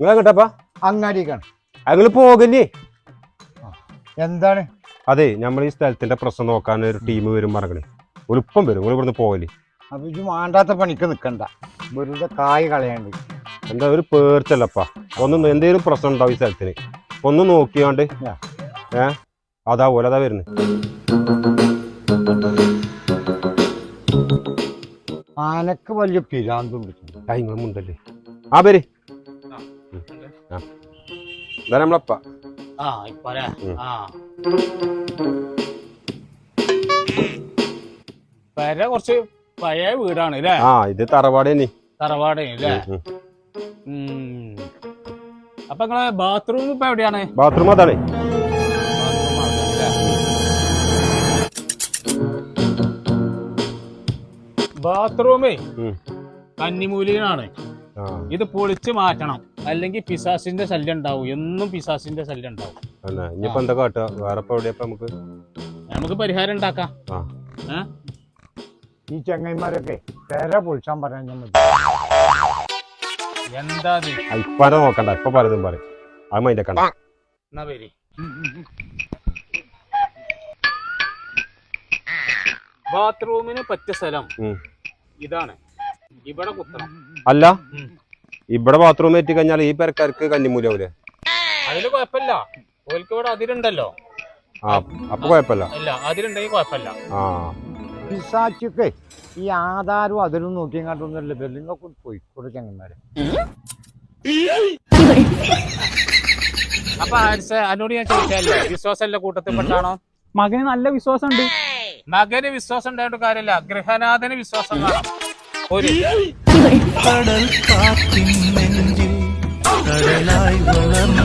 നിങ്ങൾ എങ്ങോട്ടപ്പാ അങ്ങാടിക്കാണ്. ഞങ്ങൾ പോകല്ലേ എന്താണ്? അതെ നമ്മൾ ഈ സ്ഥലത്തിന്റെ പ്രശ്നം നോക്കാൻ ഒരു ടീം വരും പറഞ്ഞേ ഒലിപ്പം വരും നിങ്ങൾ ഇവിടുന്ന് പോകൽ. അപ്പൊ ഇത് മാണ്ടാത്ത പണിക്ക് നിക്കണ്ട. വെറുതെ കായ് കളയാണ്ട്. എന്താ ഒരു പേർച്ചല്ലപ്പാ ഒന്ന് എന്തെങ്കിലും പ്രശ്നം ഉണ്ടാവും ഈ സ്ഥലത്തിന്. ഒന്ന് നോക്കിയാണ്ട്. ഏ? അതാ പോലെ അതാ വരുന്നത് ആനക്ക് വലിയ പിരാന്തും പിടിച്ചു ആ മുണ്ടല്ലേ. ആ പേര് ആ. ഇതാ നമ്മളപ്പ? ആ ഇപ്പല്ലേ ഉം. ആ. പെര കുറച്ച് പഴയ വീടാണ് അല്ലേ ആ ഇത് തറവാട് തന്നെ തറവാട് അല്ലേ. അപ്പൊ നിങ്ങളെ ബാത്റൂം ഇപ്പൊ എവിടെയാണ്? ബാത്റൂം അതാണ്. ബാത്റൂം ബാത്റൂമേ ഉം. ഇത് പൊളിച്ച് മാറ്റണം. അല്ലെങ്കിൽ പിസാസിന്റെ ശല്യം ഉണ്ടാവും. എന്നും പിസാസിന്റെ ശല്യം ഉണ്ടാവും. അല്ല? ഇനിയിപ്പോ എന്താ കാട്ടുക? വേറെ നമുക്ക്? നമുക്ക് പരിഹാരം ഉണ്ടാക്കാം. ആ. ഈ ചെങ്ങന്മാരൊക്കെ പേര പൊളിച്ചാൻ പറയാൻ എന്താ? ആ, നോക്കണ്ട. ഇപ്പൊ പലതും പറയും. അത് മൈൻഡ് കണ്ട? എന്നാ പേര് ബാത്റൂമിന് പറ്റിയ സ്ഥലം ഇതാണ്. ഇവിടെ കുത്തണം. അല്ല. ഇവിടെ ബാത്റൂം എത്തി കഴിഞ്ഞാൽ ഈ പെരക്കാർക്ക് കന്നിമൂലാവൂലേ അതിൽ കുഴപ്പമില്ല. ഓൽക്ക് ഇവിടെ അതിരുണ്ടല്ലോ. ആ അപ്പൊ കുഴപ്പമില്ല. ഇല്ല അതിരുണ്ടെങ്കിൽ കുഴപ്പമില്ല. ആ. പിസാച്ചൊക്കെ ഈ ആധാരവും അതിലും നോക്കിയും കണ്ടൊന്നുമല്ല. പോയി പോയിക്കൂടെ ചെങ്ങന്മാരെ. അപ്പൊ ആരിസ അതിനോട് ഞാൻ ചോദിച്ചല്ലേ വിശ്വാസമല്ല കൂട്ടത്തിൽ പെട്ടാണോ? മകന് നല്ല വിശ്വാസമുണ്ട്. മകന് വിശ്വാസം ഉണ്ടായിട്ട് കാര്യമില്ല. ഗൃഹനാഥന് വിശ്വാസം ഒരു കടൽ കാത്തിൻ നെഞ്ചിൽ കടലായി വളർന്നു.